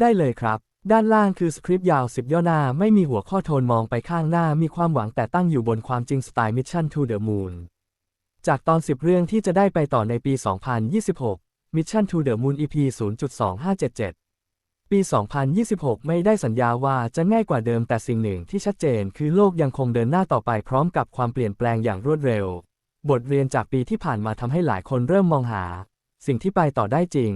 ได้เลยครับ ด้านล่างคือสคริปต์ยาว 10 ย่อหน้า ไม่มีหัวข้อโทนมองไปข้างหน้ามีความหวังแต่ตั้งอยู่บนความจริงสไตล์ Mission to the Moon จากตอน 10 เรื่องที่จะได้ไปต่อในปี 2026 Mission to the Moon EP 0.2577 ปี 2026 ไม่ได้สัญญาว่าจะง่ายกว่าเดิมแต่สิ่งหนึ่งที่ชัดเจนคือโลกยังคงเดินหน้าต่อไปพร้อมกับความเปลี่ยนแปลงอย่างรวดเร็ว บทเรียนจากปีที่ผ่านมาทำให้หลายคนเริ่มมองหา สิ่งที่ไปต่อได้จริง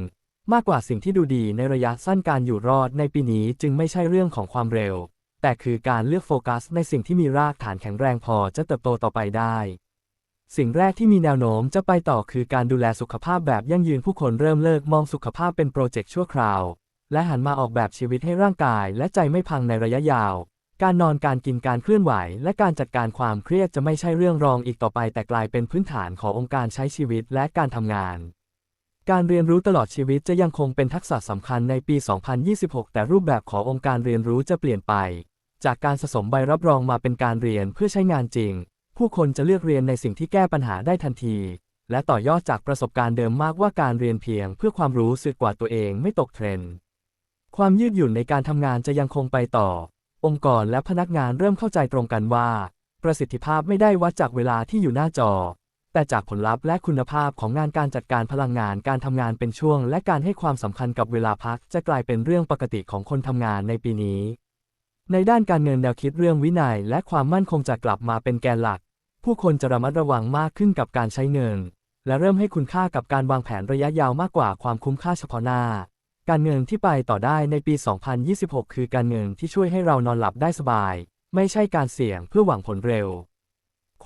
มากกว่าสิ่งที่ดูดีในระยะสั้นการอยู่รอดในปีนี้จึงไม่ใช่เรื่องของความเร็ว แต่คือการเลือกโฟกัสในสิ่งที่มีรากฐานแข็งแรงพอจะเติบโตต่อไปได้ สิ่งแรกที่มีแนวโน้มจะไปต่อคือการดูแลสุขภาพแบบยั่งยืนผู้คนเริ่มเลิกมองสุขภาพเป็นโปรเจกต์ชั่วคราว และหันมาออกแบบชีวิตให้ร่างกายและใจไม่พังในระยะยาว การนอนการกินการเคลื่อนไหว และการจัดการความเครียดจะไม่ใช่เรื่องรองอีกต่อไป แต่กลายเป็นพื้นฐานขององค์การใช้ชีวิตและการทำงาน การเรียนรู้ตลอดชีวิตจะยังคงเป็นทักษะสำคัญในปี 2026 แต่รูปแบบขององค์การเรียนรู้จะเปลี่ยนไป จากการสะสมใบรับรองมาเป็นการเรียนเพื่อใช้งานจริง ผู้คนจะเลือกเรียนในสิ่งที่แก้ปัญหาได้ทันที และต่อยอดจากประสบการณ์เดิมมากว่าการเรียนเพียง เพื่อความรู้สึกกว่าตัวเองไม่ตกเทรนด์ความยืดหยุ่นในการทำงานจะยังคงไปต่อ องค์กรและพนักงานเริ่มเข้าใจตรงกันว่า ประสิทธิภาพไม่ได้วัดจากเวลาที่อยู่หน้าจอ แต่จากผลลัพธ์และคุณภาพของงานการจัดการพลังงานการทำงานเป็นช่วง และการให้ความสำคัญกับเวลาพักจะกลายเป็นเรื่องปกติของคนทำงานในปีนี้ ในด้านการเงินแนวคิดเรื่องวินัย และความมั่นคงจะกลับมาเป็นแกนหลัก ผู้คนจะระมัดระวังมากขึ้นกับการใช้เงิน และเริ่มให้คุณค่ากับการวางแผนระยะยาวมากกว่าความคุ้มค่าเฉพาะหน้า การเงินที่ไปต่อได้ในปี 2026 คือการเงินที่ช่วยให้เรานอนหลับได้สบาย ไม่ใช่การเสี่ยงเพื่อหวังผลเร็ว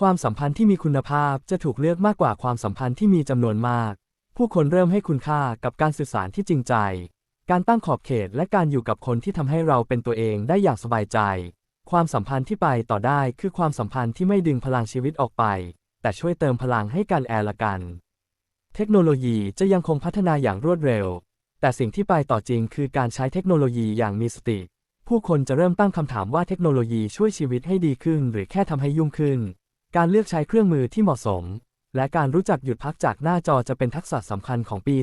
ความสัมพันธ์ที่มีคุณภาพจะถูกเลือกมากกว่าความสัมพันธ์ที่มีจำนวนมาก ผู้คนเริ่มให้คุณค่ากับการสื่อสารที่จริงใจ การตั้งขอบเขตและการอยู่กับคนที่ทำให้เราเป็นตัวเองได้อย่างสบายใจ ความสัมพันธ์ที่ไปต่อได้คือความสัมพันธ์ที่ไม่ดึงพลังชีวิตออกไป แต่ช่วยเติมพลังให้กันแอละกัน เทคโนโลยีจะยังคงพัฒนาอย่างรวดเร็ว แต่สิ่งที่ไปต่อจริงคือการใช้เทคโนโลยีอย่างมีสติ ผู้คนจะเริ่มตั้งคำถามว่าเทคโนโลยีช่วยชีวิตให้ดีขึ้น หรือแค่ทำให้ยุ่งขึ้น การเลือกใช้เครื่องมือที่เหมาะสม และการรู้จักหยุดพักจากหน้าจอจะเป็นทักษะสำคัญของปี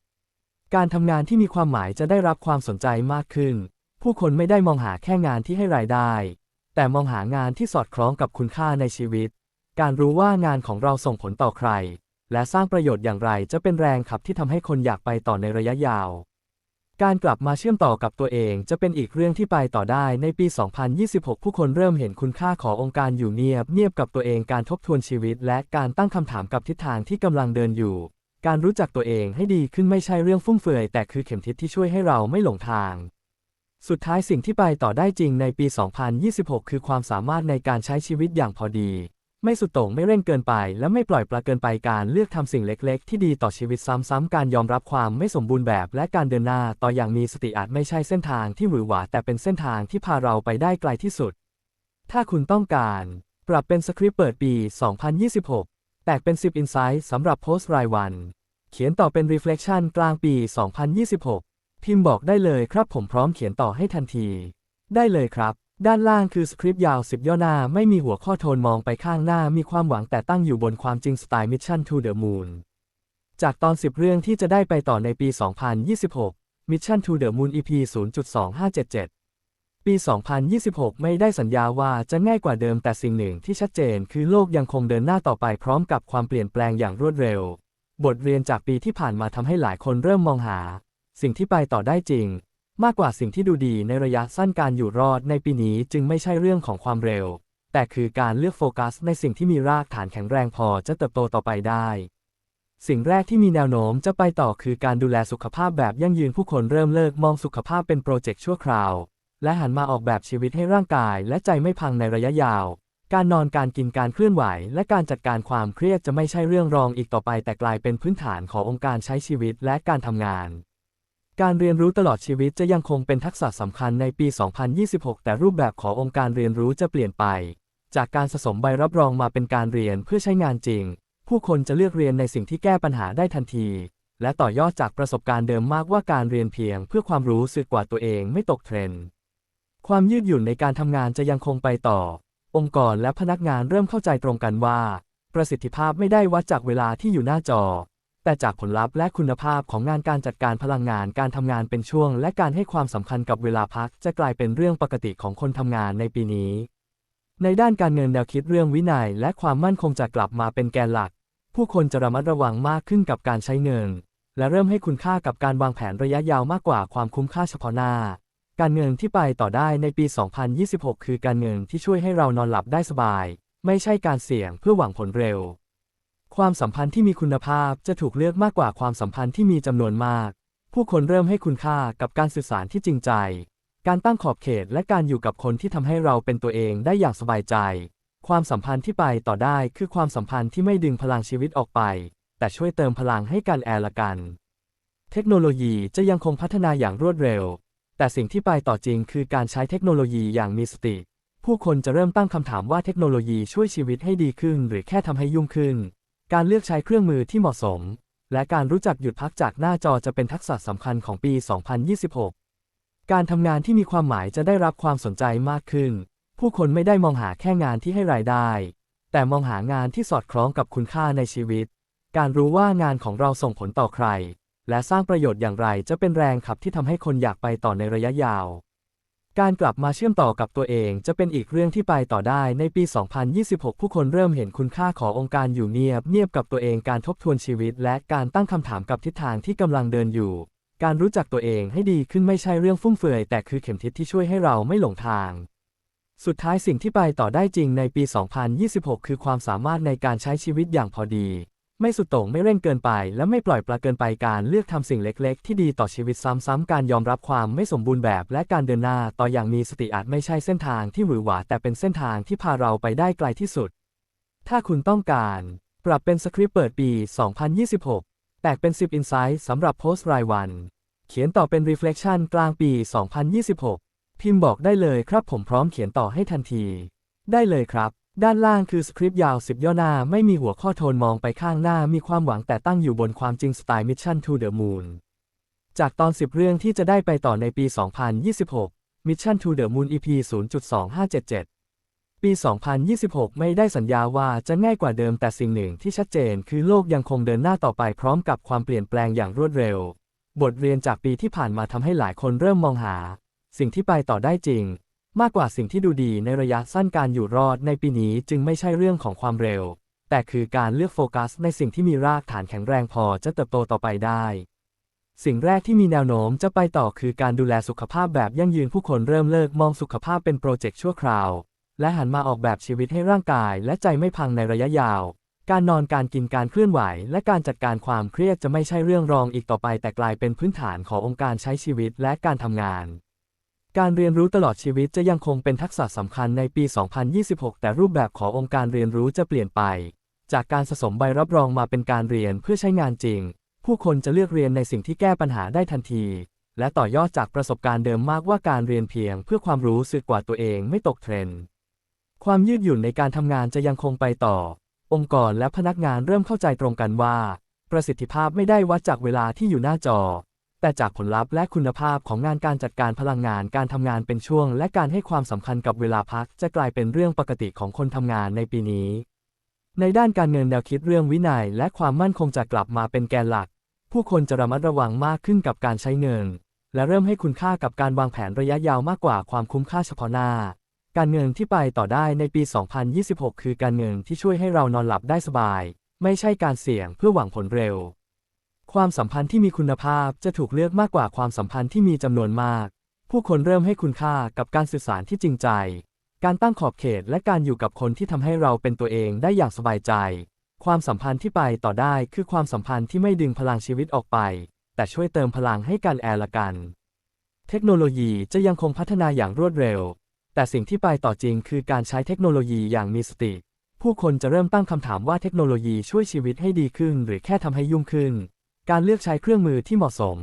2026 การทำงานที่มีความหมายจะได้รับความสนใจมากขึ้น ผู้คนไม่ได้มองหาแค่งานที่ให้รายได้ แต่มองหางานที่สอดคล้องกับคุณค่าในชีวิต การรู้ว่างานของเราส่งผลต่อใคร และสร้างประโยชน์อย่างไรจะเป็นแรงขับที่ทำให้คนอยากไปต่อในระยะยาว การกลับมาเชื่อมต่อกับตัวเองจะเป็นอีกเรื่องที่ไปต่อได้ในปี 2026 ผู้คนเริ่มเห็นคุณค่าขององค์การอยู่เงียบเงียบกับตัวเองการทบทวนชีวิต และการตั้งคำถามกับทิศทางที่กำลังเดินอยู่ การรู้จักตัวเองให้ดีขึ้นไม่ใช่เรื่องฟุ่มเฟือย แต่คือเข็มทิศที่ช่วยให้เราไม่หลงทาง สุดท้ายสิ่งที่ไปต่อได้จริงในปี 2026 คือความสามารถในการใช้ชีวิตอย่างพอดี ไม่สุดโต่งไม่เร่งเกินไป และไม่ปล่อยปละเกินไปการเลือกทำสิ่งเล็กๆ ที่ดีต่อชีวิตซ้ำๆการยอมรับความไม่สมบูรณ์แบบ และการเดินหน้าต่ออย่างมีสติอาจไม่ใช่เส้นทางที่หวือหวาแต่เป็นเส้นทางที่พาเราไปได้ไกลที่สุด ถ้าคุณต้องการ ปรับเป็นสคริปต์เปิดปี 2026 แตกเป็น 10 Insight สำหรับโพสต์รายวัน เขียนต่อเป็น Reflection กลางปี 2026 พิมพ์บอกได้เลยครับผมพร้อมเขียนต่อให้ทันที ได้เลยครับด้านล่างคือสคริปต์ยาว 10 ย่อหน้า ไม่มีหัวข้อโทนมองไปข้างหน้ามีความหวังแต่ตั้งอยู่บนความจริงสไตล์ Mission to the Moon จากตอน 10 เรื่องที่จะได้ไปต่อในปี 2026 Mission to the Moon EP 0.2577 ปี 2026 ไม่ได้สัญญาว่าจะง่ายกว่าเดิมแต่สิ่งหนึ่งที่ชัดเจนคือโลกยังคงเดินหน้าต่อไปพร้อมกับความเปลี่ยนแปลงอย่างรวดเร็ว บทเรียนจากปีที่ผ่านมาทำให้หลายคนเริ่มมองหา สิ่งที่ไปต่อได้จริง มากกว่าสิ่งที่ดูดีในระยะสั้นการอยู่รอดในปีนี้จึงไม่ใช่เรื่องของความเร็ว แต่คือการเลือกโฟกัสในสิ่งที่มีรากฐานแข็งแรงพอจะเติบโตต่อไปได้ สิ่งแรกที่มีแนวโน้มจะไปต่อคือการดูแลสุขภาพแบบยั่งยืนผู้คนเริ่มเลิกมองสุขภาพเป็นโปรเจกต์ชั่วคราว และหันมาออกแบบชีวิตให้ร่างกายและใจไม่พังในระยะยาว การนอนการกินการเคลื่อนไหว และการจัดการความเครียดจะไม่ใช่เรื่องรองอีกต่อไป แต่กลายเป็นพื้นฐานขององค์การใช้ชีวิตและการทำงาน การเรียนรู้ตลอดชีวิตจะยังคงเป็นทักษะสำคัญในปี 2026 แต่รูปแบบขององค์การเรียนรู้จะเปลี่ยนไป จากการสะสมใบรับรองมาเป็นการเรียนเพื่อใช้งานจริง ผู้คนจะเลือกเรียนในสิ่งที่แก้ปัญหาได้ทันที และต่อยอดจากประสบการณ์เดิมมากว่าการเรียนเพียง เพื่อความรู้สึกกว่าตัวเองไม่ตกเทรนด์ ความยืดหยุ่นในการทำงานจะยังคงไปต่อ องค์กรและพนักงานเริ่มเข้าใจตรงกันว่า ประสิทธิภาพไม่ได้วัดจากเวลาที่อยู่หน้าจอ แต่จากผลลัพธ์และคุณภาพของงานการจัดการพลังงานการทำงานเป็นช่วง และการให้ความสำคัญกับเวลาพักจะกลายเป็นเรื่องปกติของคนทำงานในปีนี้ ในด้านการเงินแนวคิดเรื่องวินัย และความมั่นคงจะกลับมาเป็นแกนหลัก ผู้คนจะระมัดระวังมากขึ้นกับการใช้เงิน และเริ่มให้คุณค่ากับการวางแผนระยะยาวมากกว่าความคุ้มค่าเฉพาะหน้า การเงินที่ไปต่อได้ในปี 2026 คือการเงินที่ช่วยให้เรานอนหลับได้สบาย ไม่ใช่การเสี่ยงเพื่อหวังผลเร็ว ความสัมพันธ์ที่มีคุณภาพจะถูกเลือกมากกว่าความสัมพันธ์ที่มีจำนวนมาก ผู้คนเริ่มให้คุณค่ากับการสื่อสารที่จริงใจ การตั้งขอบเขตและการอยู่กับคนที่ทำให้เราเป็นตัวเองได้อย่างสบายใจ ความสัมพันธ์ที่ไปต่อได้คือความสัมพันธ์ที่ไม่ดึงพลังชีวิตออกไป แต่ช่วยเติมพลังให้กันแอละกัน เทคโนโลยีจะยังคงพัฒนาอย่างรวดเร็ว แต่สิ่งที่ไปต่อจริงคือการใช้เทคโนโลยีอย่างมีสติ ผู้คนจะเริ่มตั้งคำถามว่าเทคโนโลยีช่วยชีวิตให้ดีขึ้น หรือแค่ทำให้ยุ่งขึ้น การเลือกใช้เครื่องมือที่เหมาะสม และการรู้จักหยุดพักจากหน้าจอจะเป็นทักษะสำคัญของปี 2026 การทำงานที่มีความหมายจะได้รับความสนใจมากขึ้น ผู้คนไม่ได้มองหาแค่งานที่ให้รายได้ แต่มองหางานที่สอดคล้องกับคุณค่าในชีวิต การรู้ว่างานของเราส่งผลต่อใคร และสร้างประโยชน์อย่างไรจะเป็นแรงขับที่ทำให้คนอยากไปต่อในระยะยาว การกลับมาเชื่อมต่อกับตัวเองจะเป็นอีกเรื่องที่ไปต่อได้ในปี 2026 ผู้คนเริ่มเห็นคุณค่าขององค์การอยู่เงียบเงียบกับตัวเองการทบทวนชีวิต และการตั้งคำถามกับทิศทางที่กำลังเดินอยู่ การรู้จักตัวเองให้ดีขึ้นไม่ใช่เรื่องฟุ่มเฟือยแต่คือเข็มทิศที่ช่วยให้เราไม่หลงทาง สุดท้ายสิ่งที่ไปต่อได้จริงในปี 2026 คือความสามารถในการใช้ชีวิตอย่างพอดี ไม่สุดโต่งไม่เร่งเกินไป และไม่ปล่อยปละเกินไปการเลือกทำสิ่งเล็กๆ ที่ดีต่อชีวิตซ้ำๆการยอมรับความไม่สมบูรณ์แบบ และการเดินหน้าต่ออย่างมีสติอาจไม่ใช่เส้นทางที่หวือหวาแต่เป็นเส้นทางที่พาเราไปได้ไกลที่สุด ถ้าคุณต้องการ ปรับเป็นสคริปต์เปิดปี 2026 แตกเป็น 10 Insight สำหรับโพสต์รายวัน เขียนต่อเป็น Reflection กลางปี 2026 พิมพ์บอกได้เลยครับผมพร้อมเขียนต่อให้ทันที ได้เลยครับ ด้านล่างคือสคริปต์ยาว 10 ย่อหน้า ไม่มีหัวข้อโทนมองไปข้างหน้ามีความหวังแต่ตั้งอยู่บนความจริงสไตล์ Mission to the Moon จากตอน 10 เรื่องที่จะได้ไปต่อในปี 2026 Mission to the Moon EP 0.2577 ปี 2026 ไม่ได้สัญญาว่าจะง่ายกว่าเดิมแต่สิ่งหนึ่งที่ชัดเจนคือโลกยังคงเดินหน้าต่อไปพร้อมกับความเปลี่ยนแปลงอย่างรวดเร็ว บทเรียนจากปีที่ผ่านมาทำให้หลายคนเริ่มมองหา สิ่งที่ไปต่อได้จริง มากกว่าสิ่งที่ดูดีในระยะสั้นการอยู่รอดในปีนี้จึงไม่ใช่เรื่องของความเร็ว แต่คือการเลือกโฟกัสในสิ่งที่มีรากฐานแข็งแรงพอจะเติบโตต่อไปได้ สิ่งแรกที่มีแนวโน้มจะไปต่อคือการดูแลสุขภาพแบบยั่งยืนผู้คนเริ่มเลิกมองสุขภาพเป็นโปรเจกต์ชั่วคราว และหันมาออกแบบชีวิตให้ร่างกายและใจไม่พังในระยะยาว การนอนการกินการเคลื่อนไหว และการจัดการความเครียดจะไม่ใช่เรื่องรองอีกต่อไป แต่กลายเป็นพื้นฐานขององค์การใช้ชีวิตและการทำงาน การเรียนรู้ตลอดชีวิตจะยังคงเป็นทักษะสำคัญในปี 2026 แต่รูปแบบขององค์การเรียนรู้จะเปลี่ยนไป จากการสะสมใบรับรองมาเป็นการเรียนเพื่อใช้งานจริง ผู้คนจะเลือกเรียนในสิ่งที่แก้ปัญหาได้ทันที และต่อยอดจากประสบการณ์เดิมมากว่าการเรียนเพียง เพื่อความรู้สึกกว่าตัวเองไม่ตกเทรนด์ ความยืดหยุ่นในการทำงานจะยังคงไปต่อ องค์กรและพนักงานเริ่มเข้าใจตรงกันว่า ประสิทธิภาพไม่ได้วัดจากเวลาที่อยู่หน้าจอ แต่จากผลลัพธ์และคุณภาพของงานการจัดการพลังงานการทำงานเป็นช่วง และการให้ความสำคัญกับเวลาพักจะกลายเป็นเรื่องปกติของคนทำงานในปีนี้ ในด้านการเงินแนวคิดเรื่องวินัย และความมั่นคงจะกลับมาเป็นแกนหลัก ผู้คนจะระมัดระวังมากขึ้นกับการใช้เงิน และเริ่มให้คุณค่ากับการวางแผนระยะยาวมากกว่าความคุ้มค่าเฉพาะหน้า การเงินที่ไปต่อได้ในปี 2026 คือการเงินที่ช่วยให้เรานอนหลับได้สบาย ไม่ใช่การเสี่ยงเพื่อหวังผลเร็ว ความสัมพันธ์ที่มีคุณภาพจะถูกเลือกมากกว่าความสัมพันธ์ที่มีจำนวนมาก ผู้คนเริ่มให้คุณค่ากับการสื่อสารที่จริงใจ การตั้งขอบเขตและการอยู่กับคนที่ทำให้เราเป็นตัวเองได้อย่างสบายใจ ความสัมพันธ์ที่ไปต่อได้คือความสัมพันธ์ที่ไม่ดึงพลังชีวิตออกไป แต่ช่วยเติมพลังให้กันแอละกัน เทคโนโลยีจะยังคงพัฒนาอย่างรวดเร็ว แต่สิ่งที่ไปต่อจริงคือการใช้เทคโนโลยีอย่างมีสติ ผู้คนจะเริ่มตั้งคำถามว่าเทคโนโลยีช่วยชีวิตให้ดีขึ้น หรือแค่ทำให้ยุ่งขึ้น การเลือกใช้เครื่องมือที่เหมาะสม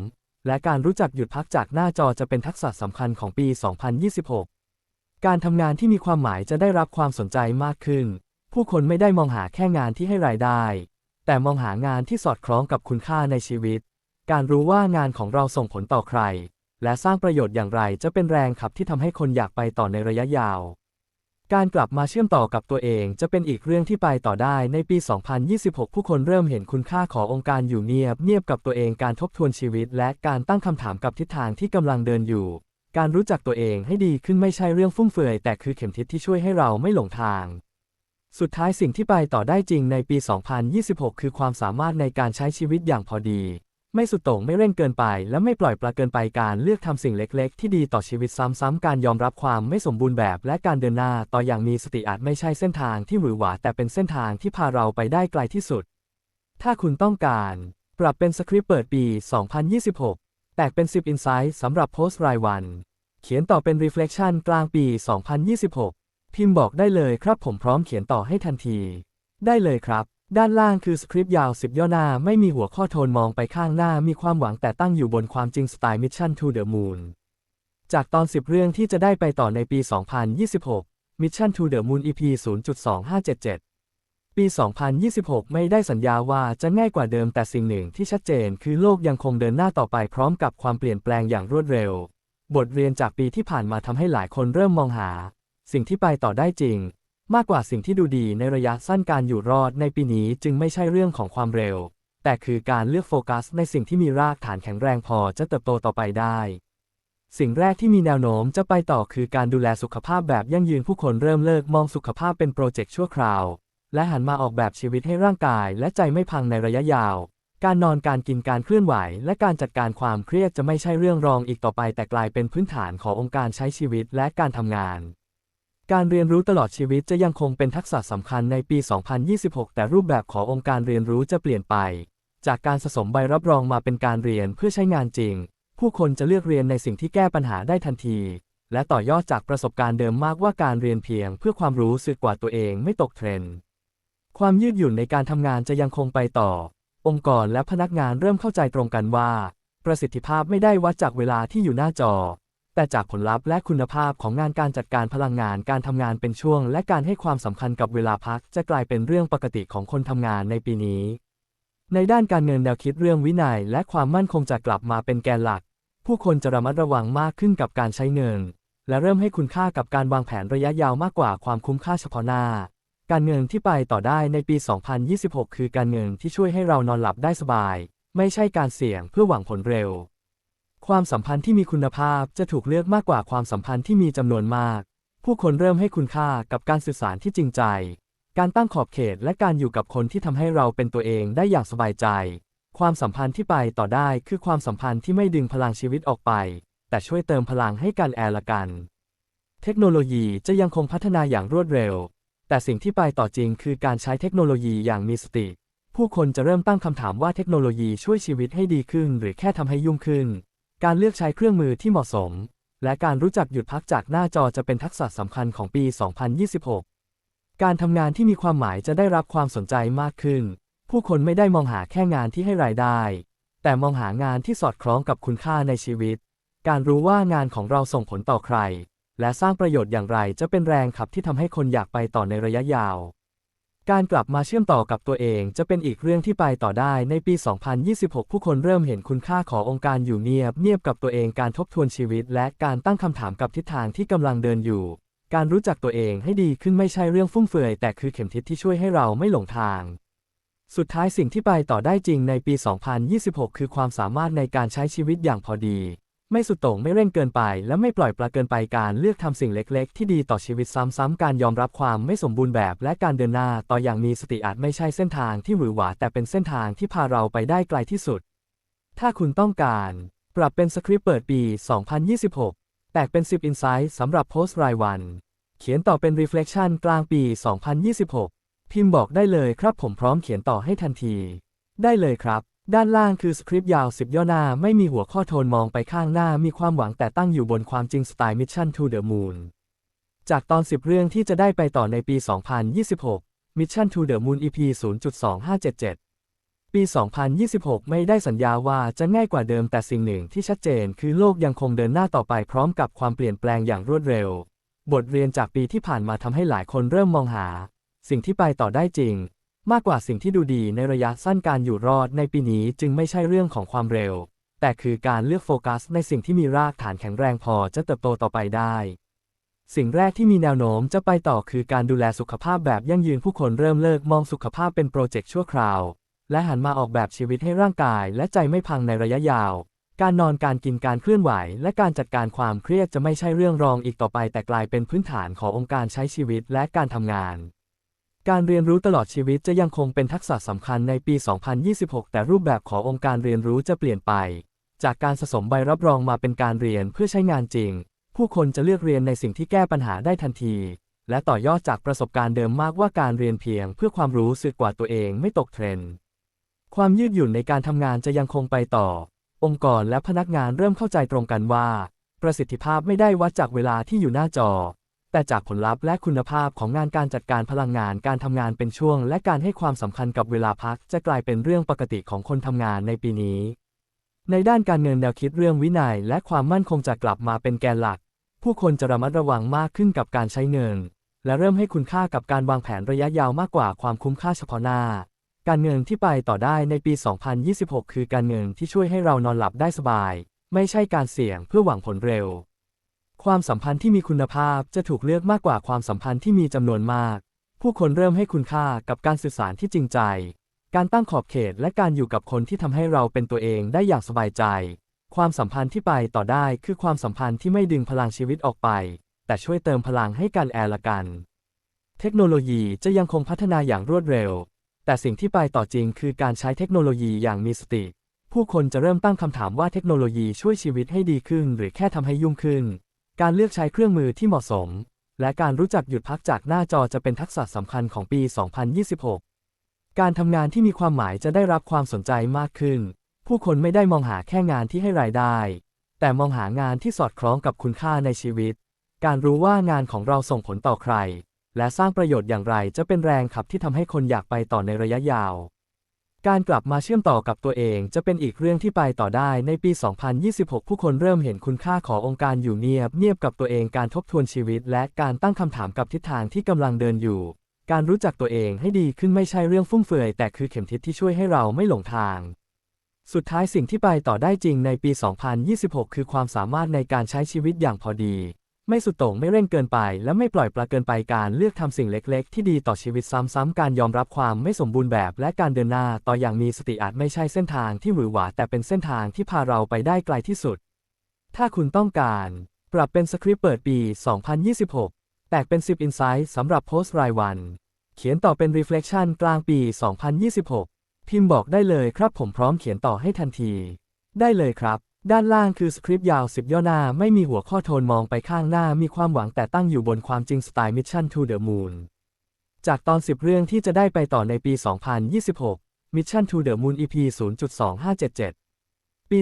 และการรู้จักหยุดพักจากหน้าจอจะเป็นทักษะสำคัญของปี 2026 การทำงานที่มีความหมายจะได้รับความสนใจมากขึ้น ผู้คนไม่ได้มองหาแค่งานที่ให้รายได้ แต่มองหางานที่สอดคล้องกับคุณค่าในชีวิต การรู้ว่างานของเราส่งผลต่อใคร และสร้างประโยชน์อย่างไรจะเป็นแรงขับที่ทำให้คนอยากไปต่อในระยะยาว การกลับมาเชื่อมต่อกับตัวเองจะเป็นอีกเรื่องที่ไปต่อได้ในปี 2026 ผู้คนเริ่มเห็นคุณค่าขององค์การอยู่เงียบเงียบกับตัวเองการทบทวนชีวิต และการตั้งคำถามกับทิศทางที่กำลังเดินอยู่ การรู้จักตัวเองให้ดีขึ้นไม่ใช่เรื่องฟุ่มเฟือย แต่คือเข็มทิศที่ช่วยให้เราไม่หลงทาง สุดท้ายสิ่งที่ไปต่อได้จริงในปี 2026 คือความสามารถในการใช้ชีวิตอย่างพอดี ไม่สุดโต่งไม่เร่งเกินไป และไม่ปล่อยปละเกินไปการเลือกทำสิ่งเล็กๆ ที่ดีต่อชีวิตซ้ำๆการยอมรับความไม่สมบูรณ์แบบ และการเดินหน้าต่ออย่างมีสติอาจไม่ใช่เส้นทางที่หวือหวาแต่เป็นเส้นทางที่พาเราไปได้ไกลที่สุด ถ้าคุณต้องการ ปรับเป็นสคริปต์เปิดปี 2026 แตกเป็น 10 Insight สำหรับโพสต์รายวัน เขียนต่อเป็น Reflection กลางปี 2026 พิมพ์บอกได้เลยครับผมพร้อมเขียนต่อให้ทันที ได้เลยครับ ด้านล่างคือสคริปต์ยาว10ย่อหน้าไม่มีหัวข้อโทนมองไปข้างหน้ามีความหวังแต่ตั้งอยู่บนความจริงสไตล์ Mission to the Moon จากตอน 10 เรื่องที่จะได้ไปต่อในปี 2026 Mission to the Moon EP 0.2577 ปี 2026 ไม่ได้สัญญาว่าจะง่ายกว่าเดิมแต่สิ่งหนึ่งที่ชัดเจนคือโลกยังคงเดินหน้าต่อไปพร้อมกับความเปลี่ยนแปลงอย่างรวดเร็ว บทเรียนจากปีที่ผ่านมาทำให้หลายคนเริ่มมองหา สิ่งที่ไปต่อได้จริง มากกว่าสิ่งที่ดูดีในระยะสั้นการอยู่รอดในปีนี้จึงไม่ใช่เรื่องของความเร็ว แต่คือการเลือกโฟกัสในสิ่งที่มีรากฐานแข็งแรงพอจะเติบโตต่อไปได้ สิ่งแรกที่มีแนวโน้มจะไปต่อคือการดูแลสุขภาพแบบยั่งยืนผู้คนเริ่มเลิกมองสุขภาพเป็นโปรเจกต์ชั่วคราว และหันมาออกแบบชีวิตให้ร่างกายและใจไม่พังในระยะยาว การนอนการกินการเคลื่อนไหว และการจัดการความเครียดจะไม่ใช่เรื่องรองอีกต่อไป แต่กลายเป็นพื้นฐานขององค์การใช้ชีวิตและการทำงาน การเรียนรู้ตลอดชีวิตจะยังคงเป็นทักษะสำคัญในปี 2026 แต่รูปแบบขององค์การเรียนรู้จะเปลี่ยนไป จากการสะสมใบรับรองมาเป็นการเรียนเพื่อใช้งานจริง ผู้คนจะเลือกเรียนในสิ่งที่แก้ปัญหาได้ทันที และต่อยอดจากประสบการณ์เดิมมากว่าการเรียนเพียง เพื่อความรู้สึกกว่าตัวเองไม่ตกเทรนด์ความยืดหยุ่นในการทำงานจะยังคงไปต่อ องค์กรและพนักงานเริ่มเข้าใจตรงกันว่า ประสิทธิภาพไม่ได้วัดจากเวลาที่อยู่หน้าจอ แต่จากผลลัพธ์และคุณภาพของงานการจัดการพลังงานการทำงานเป็นช่วง และการให้ความสำคัญกับเวลาพักจะกลายเป็นเรื่องปกติของคนทำงานในปีนี้ ในด้านการเงินแนวคิดเรื่องวินัยและความมั่นคงจะกลับมาเป็นแกนหลัก ผู้คนจะระมัดระวังมากขึ้นกับการใช้เงิน และเริ่มให้คุณค่ากับการวางแผนระยะยาวมากกว่าความคุ้มค่าเฉพาะหน้า การเงินที่ไปต่อได้ในปี 2026 คือการเงินที่ช่วยให้เรานอนหลับได้สบาย ไม่ใช่การเสี่ยงเพื่อหวังผลเร็ว ความสัมพันธ์ที่มีคุณภาพจะถูกเลือกมากกว่าความสัมพันธ์ที่มีจำนวนมาก ผู้คนเริ่มให้คุณค่ากับการสื่อสารที่จริงใจ การตั้งขอบเขตและการอยู่กับคนที่ทำให้เราเป็นตัวเองได้อย่างสบายใจ ความสัมพันธ์ที่ไปต่อได้คือความสัมพันธ์ที่ไม่ดึงพลังชีวิตออกไป แต่ช่วยเติมพลังให้กันแอละกัน เทคโนโลยีจะยังคงพัฒนาอย่างรวดเร็ว แต่สิ่งที่ไปต่อจริงคือการใช้เทคโนโลยีอย่างมีสติ ผู้คนจะเริ่มตั้งคำถามว่าเทคโนโลยีช่วยชีวิตให้ดีขึ้น หรือแค่ทำให้ยุ่งขึ้น การเลือกใช้เครื่องมือที่เหมาะสม และการรู้จักหยุดพักจากหน้าจอจะเป็นทักษะสำคัญของปี 2026 การทำงานที่มีความหมายจะได้รับความสนใจมากขึ้น ผู้คนไม่ได้มองหาแค่งานที่ให้รายได้ แต่มองหางานที่สอดคล้องกับคุณค่าในชีวิต การรู้ว่างานของเราส่งผลต่อใคร และสร้างประโยชน์อย่างไรจะเป็นแรงขับที่ทำให้คนอยากไปต่อในระยะยาว การกลับมาเชื่อมต่อกับตัวเองจะเป็นอีกเรื่องที่ไปต่อได้ในปี 2026 ผู้คนเริ่มเห็นคุณค่าขององค์การอยู่เงียบเงียบกับตัวเองการทบทวนชีวิต และการตั้งคำถามกับทิศทางที่กำลังเดินอยู่ การรู้จักตัวเองให้ดีขึ้นไม่ใช่เรื่องฟุ่มเฟือยแต่คือเข็มทิศที่ช่วยให้เราไม่หลงทาง สุดท้ายสิ่งที่ไปต่อได้จริงในปี 2026 คือความสามารถในการใช้ชีวิตอย่างพอดี ไม่สุดโต่งไม่เร่งเกินไป และไม่ปล่อยปละเกินไปการเลือกทำสิ่งเล็ก ๆ ที่ดีต่อชีวิตซ้ำๆการยอมรับความไม่สมบูรณ์แบบ และการเดินหน้าต่ออย่างมีสติอาจไม่ใช่เส้นทางที่หวือหวาแต่เป็นเส้นทางที่พาเราไปได้ไกลที่สุด ถ้าคุณต้องการ ปรับเป็นสคริปต์เปิดปี 2026 แตกเป็น 10 Insight สำหรับโพสต์รายวัน เขียนต่อเป็น Reflection กลางปี 2026 พิมพ์บอกได้เลยครับผมพร้อมเขียนต่อให้ทันที ได้เลยครับ ด้านล่างคือสคริปต์ยาว 10 ย่อหน้า ไม่มีหัวข้อโทนมองไปข้างหน้ามีความหวังแต่ตั้งอยู่บนความจริงสไตล์ Mission to the Moon จากตอน 10 เรื่องที่จะได้ไปต่อในปี 2026 Mission to the Moon EP 0.2577 ปี 2026 ไม่ได้สัญญาว่าจะง่ายกว่าเดิมแต่สิ่งหนึ่งที่ชัดเจน คือโลกยังคงเดินหน้าต่อไปพร้อมกับความเปลี่ยนแปลงอย่างรวดเร็ว บทเรียนจากปีที่ผ่านมาทำให้หลายคนเริ่มมองหา สิ่งที่ไปต่อได้จริง มากกว่าสิ่งที่ดูดีในระยะสั้นการอยู่รอดในปีนี้จึงไม่ใช่เรื่องของความเร็ว แต่คือการเลือกโฟกัสในสิ่งที่มีรากฐานแข็งแรงพอจะเติบโตต่อไปได้ สิ่งแรกที่มีแนวโน้มจะไปต่อคือการดูแลสุขภาพแบบยั่งยืนผู้คนเริ่มเลิกมองสุขภาพเป็นโปรเจกต์ชั่วคราว และหันมาออกแบบชีวิตให้ร่างกายและใจไม่พังในระยะยาว การนอนการกินการเคลื่อนไหว และการจัดการความเครียดจะไม่ใช่เรื่องรองอีกต่อไป แต่กลายเป็นพื้นฐานขององค์การใช้ชีวิตและการทำงาน การเรียนรู้ตลอดชีวิตจะยังคงเป็นทักษะสำคัญในปี 2026 แต่รูปแบบขององค์การเรียนรู้จะเปลี่ยนไป จากการสะสมใบรับรองมาเป็นการเรียนเพื่อใช้งานจริง ผู้คนจะเลือกเรียนในสิ่งที่แก้ปัญหาได้ทันที และต่อยอดจากประสบการณ์เดิมมากว่าการเรียนเพียง เพื่อความรู้สึกกว่าตัวเองไม่ตกเทรนด์ ความยืดหยุ่นในการทำงานจะยังคงไปต่อ องค์กรและพนักงานเริ่มเข้าใจตรงกันว่า ประสิทธิภาพไม่ได้วัดจากเวลาที่อยู่หน้าจอ แต่จากผลลัพธ์และคุณภาพของงานการจัดการพลังงานการทำงานเป็นช่วง และการให้ความสำคัญกับเวลาพักจะกลายเป็นเรื่องปกติของคนทำงานในปีนี้ ในด้านการเงินแนวคิดเรื่องวินัยและความมั่นคงจะกลับมาเป็นแกนหลัก ผู้คนจะระมัดระวังมากขึ้นกับการใช้เงิน และเริ่มให้คุณค่ากับการวางแผนระยะยาวมากกว่าความคุ้มค่าเฉพาะหน้า การเงินที่ไปต่อได้ในปี 2026 คือการเงินที่ช่วยให้เรานอนหลับได้สบาย ไม่ใช่การเสี่ยงเพื่อหวังผลเร็ว ความสัมพันธ์ที่มีคุณภาพจะถูกเลือกมากกว่าความสัมพันธ์ที่มีจำนวนมาก ผู้คนเริ่มให้คุณค่ากับการสื่อสารที่จริงใจ การตั้งขอบเขตและการอยู่กับคนที่ทำให้เราเป็นตัวเองได้อย่างสบายใจ ความสัมพันธ์ที่ไปต่อได้คือความสัมพันธ์ที่ไม่ดึงพลังชีวิตออกไป แต่ช่วยเติมพลังให้กันแอละกัน เทคโนโลยีจะยังคงพัฒนาอย่างรวดเร็ว แต่สิ่งที่ไปต่อจริงคือการใช้เทคโนโลยีอย่างมีสติ ผู้คนจะเริ่มตั้งคำถามว่าเทคโนโลยีช่วยชีวิตให้ดีขึ้น หรือแค่ทำให้ยุ่งขึ้น การเลือกใช้เครื่องมือที่เหมาะสม และการรู้จักหยุดพักจากหน้าจอจะเป็นทักษะสำคัญของปี 2026 การทำงานที่มีความหมายจะได้รับความสนใจมากขึ้น ผู้คนไม่ได้มองหาแค่งานที่ให้รายได้ แต่มองหางานที่สอดคล้องกับคุณค่าในชีวิต การรู้ว่างานของเราส่งผลต่อใคร และสร้างประโยชน์อย่างไรจะเป็นแรงขับที่ทำให้คนอยากไปต่อในระยะยาว การกลับมาเชื่อมต่อกับตัวเองจะเป็นอีกเรื่องที่ไปต่อได้ในปี 2026 ผู้คนเริ่มเห็นคุณค่าขององค์การอยู่เงียบเงียบกับตัวเองการทบทวนชีวิต และการตั้งคำถามกับทิศทางที่กำลังเดินอยู่ การรู้จักตัวเองให้ดีขึ้นไม่ใช่เรื่องฟุ่มเฟือย แต่คือเข็มทิศที่ช่วยให้เราไม่หลงทาง สุดท้ายสิ่งที่ไปต่อได้จริงในปี 2026 คือความสามารถในการใช้ชีวิตอย่างพอดี ไม่สุดโต่งไม่เร่งเกินไป และไม่ปล่อยปละเกินไปการเลือกทำสิ่งเล็กๆ ที่ดีต่อชีวิตซ้ำๆการยอมรับความไม่สมบูรณ์แบบและการเดินหน้าต่ออย่างมีสติอาจไม่ใช่เส้นทางที่หวือหวาแต่เป็นเส้นทางที่พาเราไปได้ไกลที่สุด ถ้าคุณต้องการ ปรับเป็นสคริปต์เปิดปี 2026 แตกเป็น 10 Insight สำหรับโพสต์รายวัน เขียนต่อเป็น Reflection กลางปี 2026 พิมพ์บอกได้เลยครับผมพร้อมเขียนต่อให้ทันที ได้เลยครับ ด้านล่างคือสคริปต์ยาว 10 ย่อหน้า ไม่มีหัวข้อโทนมองไปข้างหน้ามีความหวังแต่ตั้งอยู่บนความจริงสไตล์ Mission to the Moon จากตอน 10 เรื่องที่จะได้ไปต่อในปี 2026 Mission to the Moon EP 0.2577 ปี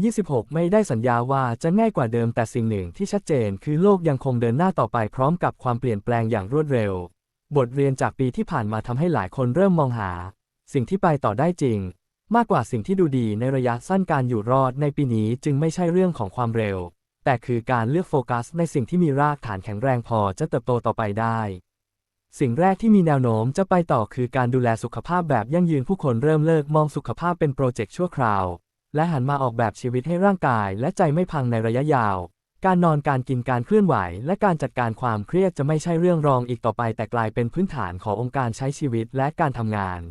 2026 ไม่ได้สัญญาว่าจะง่ายกว่าเดิมแต่สิ่งหนึ่งที่ชัดเจนคือโลกยังคงเดินหน้าต่อไปพร้อมกับความเปลี่ยนแปลงอย่างรวดเร็ว บทเรียนจากปีที่ผ่านมาทำให้หลายคนเริ่มมองหา สิ่งที่ไปต่อได้จริง มากกว่าสิ่งที่ดูดีในระยะสั้นการอยู่รอดในปีนี้จึงไม่ใช่เรื่องของความเร็ว แต่คือการเลือกโฟกัสในสิ่งที่มีรากฐานแข็งแรงพอจะเติบโตต่อไปได้ สิ่งแรกที่มีแนวโน้มจะไปต่อคือการดูแลสุขภาพแบบยั่งยืนผู้คนเริ่มเลิกมองสุขภาพเป็นโปรเจกต์ชั่วคราว และหันมาออกแบบชีวิตให้ร่างกายและใจไม่พังในระยะยาว การนอนการกินการเคลื่อนไหว และการจัดการความเครียดจะไม่ใช่เรื่องรองอีกต่อไป แต่กลายเป็นพื้นฐานขององค์การใช้ชีวิตและการทำงาน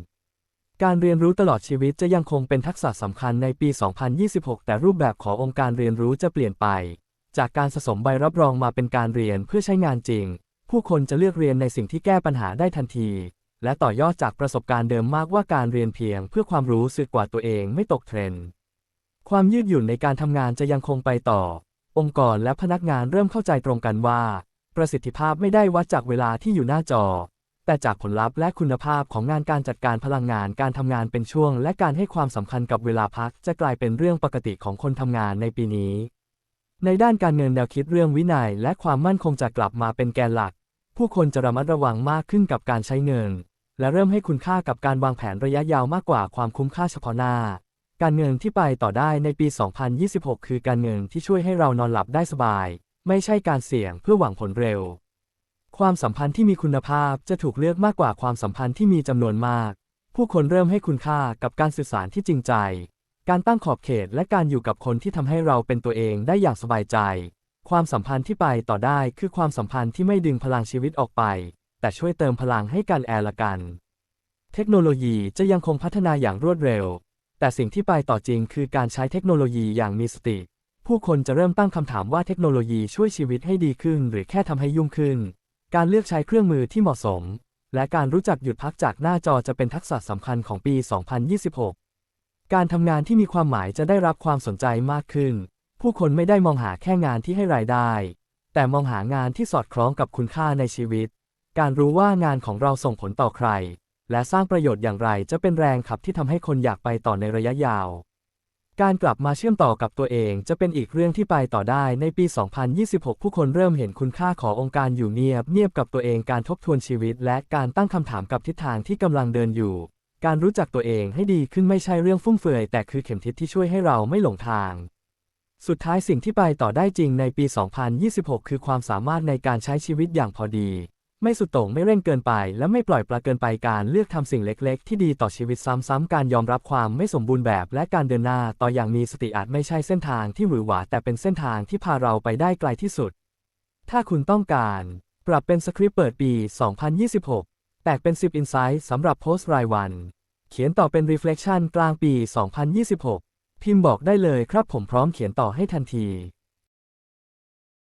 การเรียนรู้ตลอดชีวิตจะยังคงเป็นทักษะสำคัญในปี 2026 แต่รูปแบบขององค์การเรียนรู้จะเปลี่ยนไป จากการสะสมใบรับรองมาเป็นการเรียนเพื่อใช้งานจริง ผู้คนจะเลือกเรียนในสิ่งที่แก้ปัญหาได้ทันที และต่อยอดจากประสบการณ์เดิมมากว่าการเรียนเพียง เพื่อความรู้สึกกว่าตัวเองไม่ตกเทรนด์ ความยืดหยุ่นในการทำงานจะยังคงไปต่อ องค์กรและพนักงานเริ่มเข้าใจตรงกันว่า ประสิทธิภาพไม่ได้วัดจากเวลาที่อยู่หน้าจอ แต่จากผลลัพธ์และคุณภาพของงานการจัดการพลังงานการทำงานเป็นช่วง และการให้ความสำคัญกับเวลาพัก จะกลายเป็นเรื่องปกติของคนทำงานในปีนี้ ในด้านการเงินแนวคิดเรื่องวินัย และความมั่นคงจะกลับมาเป็นแกนหลัก ผู้คนจะระมัดระวังมากขึ้นกับการใช้เงิน และเริ่มให้คุณค่ากับการวางแผนระยะยาวมากกว่าความคุ้มค่าเฉพาะหน้า การเงินที่ไปต่อได้ในปี 2026 คือการเงินที่ช่วยให้เรานอนหลับได้สบาย ไม่ใช่การเสี่ยงเพื่อหวังผลเร็ว ความสัมพันธ์ที่มีคุณภาพจะถูกเลือกมากกว่าความสัมพันธ์ที่มีจำนวนมาก ผู้คนเริ่มให้คุณค่ากับการสื่อสารที่จริงใจ การตั้งขอบเขตและการอยู่กับคนที่ทำให้เราเป็นตัวเองได้อย่างสบายใจ ความสัมพันธ์ที่ไปต่อได้คือความสัมพันธ์ที่ไม่ดึงพลังชีวิตออกไป แต่ช่วยเติมพลังให้กันแอละกัน เทคโนโลยีจะยังคงพัฒนาอย่างรวดเร็ว แต่สิ่งที่ไปต่อจริงคือการใช้เทคโนโลยีอย่างมีสติผู้คนจะเริ่มตั้งคำถามว่าเทคโนโลยีช่วยชีวิตให้ดีขึ้น หรือแค่ทำให้ยุ่งขึ้น การเลือกใช้เครื่องมือที่เหมาะสม และการรู้จักหยุดพักจากหน้าจอจะเป็นทักษะสำคัญของปี 2026 การทำงานที่มีความหมายจะได้รับความสนใจมากขึ้น ผู้คนไม่ได้มองหาแค่งานที่ให้รายได้ แต่มองหางานที่สอดคล้องกับคุณค่าในชีวิต การรู้ว่างานของเราส่งผลต่อใคร และสร้างประโยชน์อย่างไรจะเป็นแรงขับที่ทำให้คนอยากไปต่อในระยะยาว การกลับมาเชื่อมต่อกับตัวเองจะเป็นอีกเรื่องที่ไปต่อได้ในปี 2026 ผู้คนเริ่มเห็นคุณค่าขององค์การอยู่เงียบเงียบกับตัวเองการทบทวนชีวิต และการตั้งคำถามกับทิศทางที่กำลังเดินอยู่ การรู้จักตัวเองให้ดีขึ้นไม่ใช่เรื่องฟุ่มเฟือย แต่คือเข็มทิศที่ช่วยให้เราไม่หลงทาง สุดท้ายสิ่งที่ไปต่อได้จริงในปี 2026 คือความสามารถในการใช้ชีวิตอย่างพอดี ไม่สุดโต่งไม่เร่งเกินไป และไม่ปล่อยปละเกินไปการเลือกทำสิ่งเล็กๆ ที่ดีต่อชีวิตซ้ำๆการยอมรับความไม่สมบูรณ์แบบ และการเดินหน้าต่ออย่างมีสติอาจไม่ใช่เส้นทางที่หวือหวาแต่เป็นเส้นทางที่พาเราไปได้ไกลที่สุด ถ้าคุณต้องการ ปรับเป็นสคริปต์เปิดปี 2026 แตกเป็น 10 Insight สำหรับโพสต์รายวัน เขียนต่อเป็น Reflection กลางปี 2026 พิมพ์บอกได้เลยครับผมพร้อมเขียนต่อให้ทันที